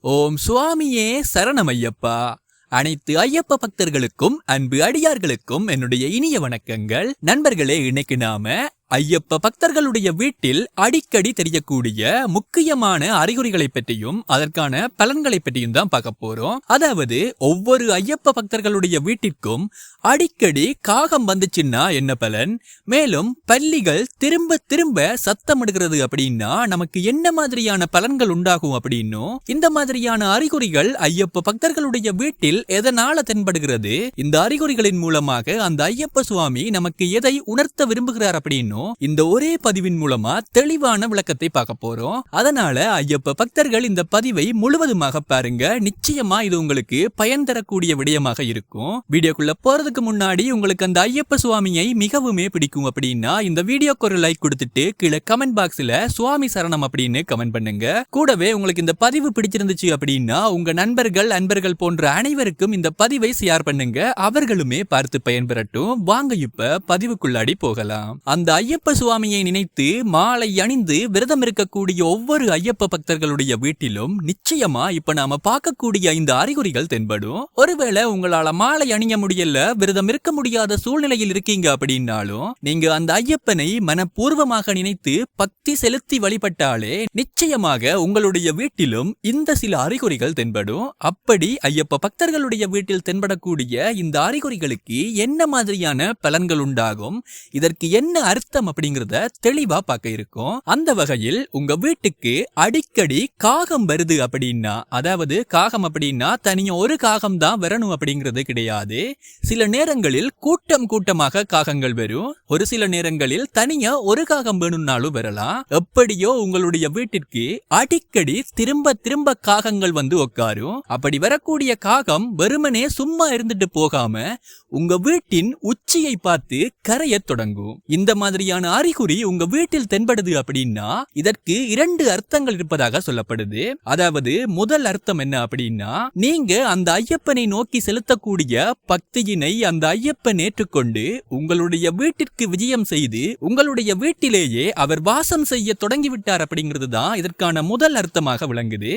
ஓம் சுவாமியே சரணம் ஐயப்பா அனைத்து ஐயப்ப பக்தர்களுக்கும் அன்பு அடியார்களுக்கும் என்னுடைய இனிய வணக்கங்கள். நண்பர்களே இன்னைக்கு நாம ஐயப்ப பக்தர்களுடைய வீட்டில் அடிக்கடி தெரியக்கூடிய முக்கியமான அறிகுறிகளை பற்றியும் அதற்கான பலன்களை பற்றியும் தான் பார்க்க போறோம். அதாவது ஒவ்வொரு ஐயப்ப பக்தர்களுடைய வீட்டிற்கும் அடிக்கடி காகம் வந்துச்சுன்னா என்ன பலன்? மேலும் பள்ளிகள் திரும்ப திரும்ப சத்தமிடுகிறது அப்படின்னா நமக்கு என்ன மாதிரியான பலன்கள் உண்டாகும் அப்படின்னும் இந்த மாதிரியான அறிகுறிகள் ஐயப்ப பக்தர்களுடைய வீட்டில் எதனால தென்படுகிறது? இந்த அறிகுறிகளின் மூலமாக அந்த ஐயப்ப சுவாமி நமக்கு எதை உணர்த்த விரும்புகிறார் பத்தியும் இந்த ஒரே பதிவின் மூலமா தெளிவான விளக்கத்தை பார்க்க போறோம். அதனால ஐயப்ப பக்தர்கள் இந்த பதிவை முழுவதுமாக பாருங்க. நிச்சயமா இது உங்களுக்கு பயன் தரக்கூடிய விடயமாக இருக்கும். வீடியோக்குள்ள போறதுக்கு முன்னாடி உங்களுக்கு அந்த ஐயப்ப சுவாமியை மிகவுமே பிடிக்கும் அப்படின்னா இந்த வீடியோக்கு ஒரு லைக் கொடுத்துட்டு கீழே கமெண்ட் பாக்ஸ்ல சுவாமி சரணம் அப்படின்னு கமெண்ட் பண்ணுங்க. கூடவே உங்களுக்கு இந்த பதிவு பிடிச்சிருந்துச்சு அப்படின்னா உங்க நண்பர்கள் அன்பர்கள் போன்ற அனைவருக்கும் இந்த பதிவை ஷேர் பண்ணுங்க. அவர்களுமே பார்த்து பயன்பெறட்டும் வாங்க இப்ப பதிவுக்குள்ளாடி போகலாம். அந்த ஐயப்ப சுவாமியை நினைத்து மாலை அணிந்து விரதம் இருக்கக்கூடிய ஒவ்வொரு ஐயப்ப பக்தர்களுடைய வீட்டிலும் நிச்சயமா இப்ப நாம பார்க்கக்கூடிய இந்த அறிகுறிகள் தென்படும். ஒருவேளை உங்களால மாலை அணிய முடியல விரதம் இருக்க முடியாத சூழ்நிலையில் இருக்கீங்க அப்படின்னாலும் நீங்க அந்த ஐயப்பனை மனப்பூர்வமாக நினைத்து பக்தி செலுத்தி வழிபட்டாலே நிச்சயமாக உங்களுடைய வீட்டிலும் இந்த சில அறிகுறிகள் தென்படும். அப்படி ஐயப்ப பக்தர்களுடைய வீட்டில் தென்படக்கூடிய இந்த அறிகுறிகளுக்கு என்ன மாதிரியான பலன்கள் உண்டாகும்? இதற்கு என்ன அர்த்தம்? அப்படிங்கறத தெளிவா பார்க்க இருக்கும். அந்த வகையில் உங்க வீட்டுக்கு அடிக்கடி காகம் வருது அப்படின்னா அதாவது காகம் அப்படின்னா தனியா ஒரு காகம் தான் வரணும் அப்படிங்கிறது கிடையாது. சில நேரங்களில் கூட்டம் கூட்டமாக காகங்கள் வரும். ஒரு சில நேரங்களில் தனியா ஒரு காகம் வேணும்னாலும் வரலாம். எப்படியோ உங்களுடைய வீட்டிற்கு அடிக்கடி திரும்ப திரும்ப காகங்கள் வந்து உட்காரும். அப்படி வரக்கூடிய காகம் வெறுமனே சும்மா இருந்துட்டு போகாம உங்க வீட்டின் உச்சியை பார்த்து கரையத் தொடங்கும். இந்த மாதிரி மாதிரியான அறிகுறி உங்க வீட்டில் தென்படுது அப்படின்னா இதற்கு இரண்டு அர்த்தங்கள் இருப்பதாக சொல்லப்படுது. அதாவது முதல் அர்த்தம் என்ன அப்படின்னா நீங்க அந்த ஐயப்பனை நோக்கி செலுத்தக்கூடிய பக்தியினை அந்த ஐயப்பன் ஏற்றுக்கொண்டு உங்களுடைய வீட்டிற்கு விஜயம் செய்து உங்களுடைய வீட்டிலேயே அவர் வாசம் செய்ய தொடங்கிவிட்டார் அப்படிங்கிறது தான் இதற்கான முதல் அர்த்தமாக விளங்குது.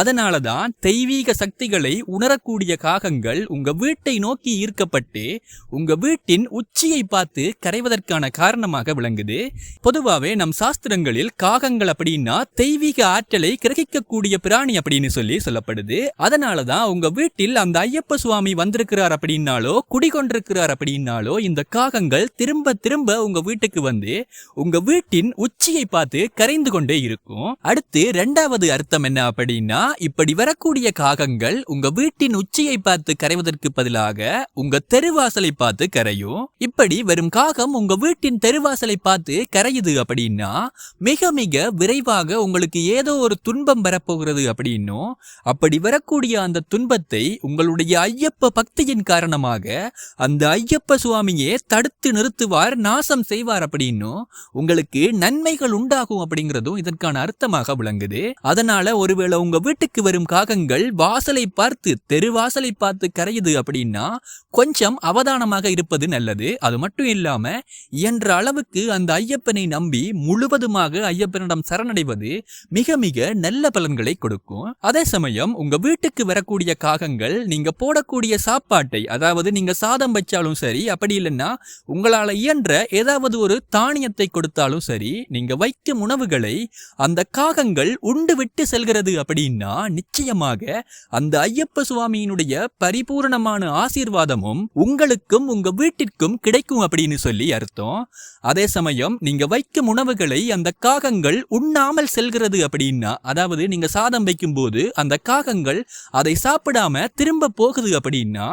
அதனாலதான் தெய்வீக சக்திகளை உணரக்கூடிய காகங்கள் உங்க வீட்டை நோக்கி ஈர்க்கப்பட்டு உங்க வீட்டின் உச்சியை பார்த்து கரைவதற்கான காரணமாக விளங்குது. பொதுவாவே நம் சாஸ்திரங்களில் காகங்கள் அப்படின்னா தெய்வீக ஆற்றலை கிரகிக்கக்கூடிய பிராணி அப்படின்னு சொல்லி சொல்லப்படுது. அதனாலதான் உங்க வீட்டில் அந்த ஐயப்ப சுவாமி வந்திருக்கிறார் அப்படின்னாலோ குடிகொண்டிருக்கிறார் அப்படின்னாலோ இந்த காகங்கள் திரும்ப திரும்ப உங்க வீட்டுக்கு வந்து உங்க வீட்டின் உச்சியை பார்த்து கரைந்து கொண்டே இருக்கும். அடுத்து இரண்டாவது அர்த்தம் என்ன அப்படின்னா இப்படி வரக்கூடிய காகங்கள் உங்க வீட்டின் உச்சியை பார்த்து கரைவதற்கு பதிலாக உங்க தெருவாசலை பார்த்து கரையும். இப்படி வரும் காகம் உங்க வீட்டின் தெருவாசல் பார்த்து கரையுது அப்படின்னா மிக மிக விரைவாக உங்களுக்கு ஏதோ ஒரு துன்பம் வரப்போகிறது அப்படின்னும் அப்படி வரக்கூடிய அந்த துன்பத்தை உங்களுடைய ஐயப்ப பக்தியின் காரணமாக அந்த ஐயப்ப சுவாமியே தடுத்து நிறுத்துவார் நாசம் செய்வார் அப்படின்னும் உங்களுக்கு நன்மைகள் உண்டாகும் அப்படிங்கிறதும் இதற்கான அர்த்தமாக விளங்குது. அதனால ஒருவேளை உங்க வீட்டுக்கு வரும் காகங்கள் வாசலை பார்த்து தெரு வாசலை பார்த்து கரையுது அப்படின்னா கொஞ்சம் அவதானமாக இருப்பது நல்லது. அது மட்டும் இல்லாம இயன்ற அளவுக்கு அந்த ஐயப்பனை நம்பி முழுவதுமாக ஐயப்பனிடம் சரணடைவது மிக மிக நல்ல பலன்களை கொடுக்கும். அதே சமயம் உங்க வீட்டுக்கு வரக்கூடிய காகங்கள் நீங்க போடக்கூடிய சாப்பாட்டை அதாவது நீங்க சாதம் வச்சாலும் சரி அப்படி இல்லைன்னா உங்களால இயன்ற ஏதாவது ஒரு தானியத்தை கொடுத்தாலும் சரி நீங்க வைக்கும் உணவுகளை அந்த காகங்கள் உண்டு விட்டு செல்கிறது அப்படின்னா நிச்சயமாக அந்த ஐயப்ப சுவாமியினுடைய பரிபூரணமான ஆசீர்வாதமும் உங்களுக்கும் உங்க வீட்டிற்கும் கிடைக்கும் அப்படின்னு சொல்லி அர்த்தம். அதே சமயம் நீங்க வைக்கும் உணவுகளை அந்த காகங்கள் உண்ணாமல் செல்கிறது அப்படின்னா அதாவது நீங்க சாதம் வைக்கும்போது அந்த காகங்கள் அதை சாப்பிடாம திரும்ப போகுது அப்படின்னா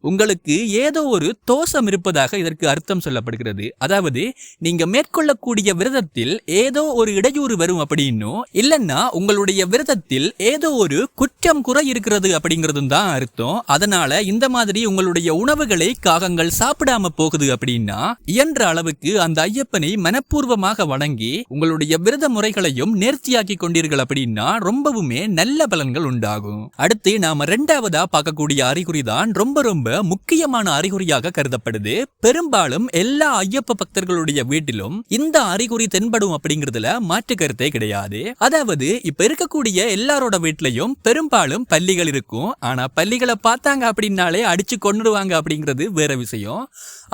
உங்களுக்கு ஏதோ ஒரு தோஷம் இருப்பதாக இதற்கு அர்த்தம் சொல்லப்படுகிறது. அதாவது நீங்க மேற்கொள்ளக்கூடிய விரதத்தில் ஏதோ ஒரு இடையூறு வரும் அப்படின்னும் இல்லைன்னா உங்களுடைய விரதத்தில் ஏதோ ஒரு குற்றம் குறை இருக்கிறது அப்படிங்கிறதும் தான் அர்த்தம். அதனால இந்த மாதிரி உங்களுடைய உணவுகளை காகங்கள் சாப்பிடாம போகுது அப்படின்னா இயன்ற அளவுக்கு அந்த ஐயப்பனை மனப்பூர்வமாக வணங்கி உங்களுடைய விரத முறைகளையும் நேர்த்தியாக்கி கொண்டீர்கள் அப்படின்னா ரொம்பவுமே நல்ல பலன்கள் உண்டாகும். அடுத்து நாம ரெண்டாவதா பார்க்கக்கூடிய அறிகுறி தான் ரொம்ப ரொம்ப முக்கியமான அறிகுறியாக கருதப்படுது. பெரும்பாலும் எல்லா ஐயப்ப பக்தர்களுடைய வீட்டிலும் இந்த அறிகுறி தென்படும் அப்படிங்கறதுல மாற்று கருத்தே கிடையாது. அதாவது இப்ப இருக்கக்கூடிய எல்லாரோட வீட்லயும் பெரும்பாலும் பள்ளிகள் இருக்கும். ஆனா பள்ளிகளை பார்த்தாங்க அப்படின்னாலே அடிச்சு கொன்னுடுவாங்க அப்படிங்கிறது வேற விஷயம்.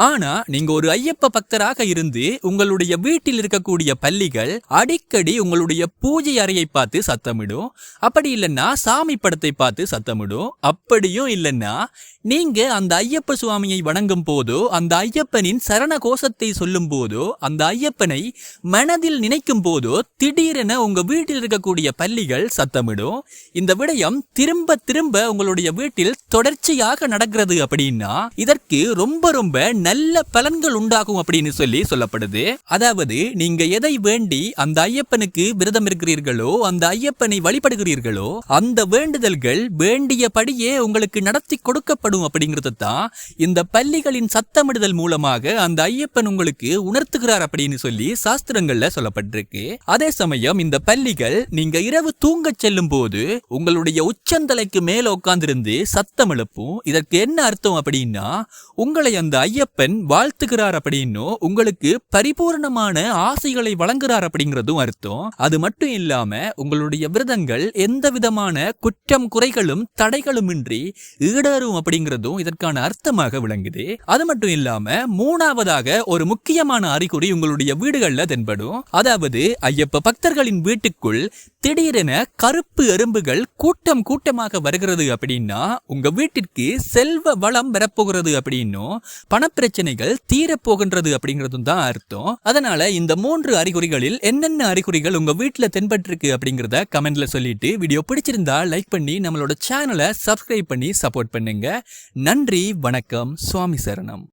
ஆனா நீங்க ஒரு ஐயப்ப பக்தராக இருந்து உங்களுடைய வீட்டில் இருக்கக்கூடிய பள்ளிகள் அடிக்கடி உங்களுடைய பூஜை அறையை பார்த்து சத்தமிடும். அப்படி இல்லைன்னா சாமி படத்தை பார்த்து சத்தமிடும். அப்படியும் இல்லைன்னா நீங்க அந்த ஐயப்ப சுவாமியை வணங்கும் போதோ அந்த ஐயப்பனின் சரண கோஷத்தை சொல்லும் போதோ அந்த ஐயப்பனை மனதில் நினைக்கும் போதோ திடீரென உங்க வீட்டில் இருக்கக்கூடிய பள்ளிகள் சத்தமிடும். இந்த விடயம் திரும்ப திரும்ப உங்களுடைய வீட்டில் தொடர்ச்சியாக நடக்கிறது அப்படின்னா இதற்கு ரொம்ப ரொம்ப நல்ல பலன்கள் உண்டாகும் அப்படின்னு சொல்லி சொல்லப்படுது அதாவது நீங்க எதை வேண்டி அந்த ஐயப்பனுக்கு விரதம் இருக்கிறீர்களோ அந்த ஐயப்பனை வழிபடுகிறீர்களோ அந்த வேண்டுதல்கள் வேண்டியபடியே உங்களுக்கு நடத்தி கொடுக்கப்படும் அப்படிங்கிறது தான் இந்த பள்ளிகளின் சத்தமிடுதல் மூலமாக அந்த ஐயப்பன் உங்களுக்கு உணர்த்துகிறார் அப்படின்னு சொல்லி சாஸ்திரங்கள்ல சொல்லப்பட்டிருக்கு. அதே சமயம் இந்த பள்ளிகள் நீங்க இரவு தூங்க செல்லும் போது உங்களுடைய உச்சந்தலைக்கு மேல உட்கார்ந்திருந்து சத்தம் எழுப்பும். இதற்கு என்ன அர்த்தம் அப்படின்னா உங்களை அந்த ஐயப்பன் வாழ்த்துகிறார் அப்படின்னு உங்களுக்கு பரிபூர்ணமான ஆசைகளை வழங்குறார் அப்படிங்கிறதும் அர்த்தம். அது மட்டும் இல்லாம உங்களுடைய விரதங்கள் எந்த விதமான குற்றம் குறைகளும் தடைகளுமின்றி ஈடேறும் அப்படிங்கிறதும் இதற்கான அர்த்தமாக விளங்குது. அது மட்டும் இல்லாம மூணாவதாக ஒரு முக்கியமான அறிகுறி உங்களுடைய வீடுகள்ல தென்படும். அதாவது ஐயப்ப பக்தர்களின் வீட்டுக்குள் திடீரென கருப்பு எறும்புகள் கூட்டம் கூட்டமாக வருகிறது அப்படின்னா உங்க வீட்டிற்கு செல்வ வளம் வரப்போகிறது அப்படின்னும் பணப்பிரச்சனைகள் தீரப்போகின்றது அப்படிங்கிறதும் தான் அர்த்தம் அதனால இந்த மூன்று அறிகுறிகளில் என்னென்ன அறிகுறிகள் உங்க வீட்டுல தென்பட்டிருக்கு அப்படிங்கறத கமெண்ட்ல சொல்லிட்டு வீடியோ பிடிச்சிருந்தா லைக் பண்ணி நம்மளோட சேனலை சப்ஸ்கிரைப் பண்ணி சப்போர்ட் பண்ணுங்க. நன்றி வணக்கம் சுவாமி சரணம்.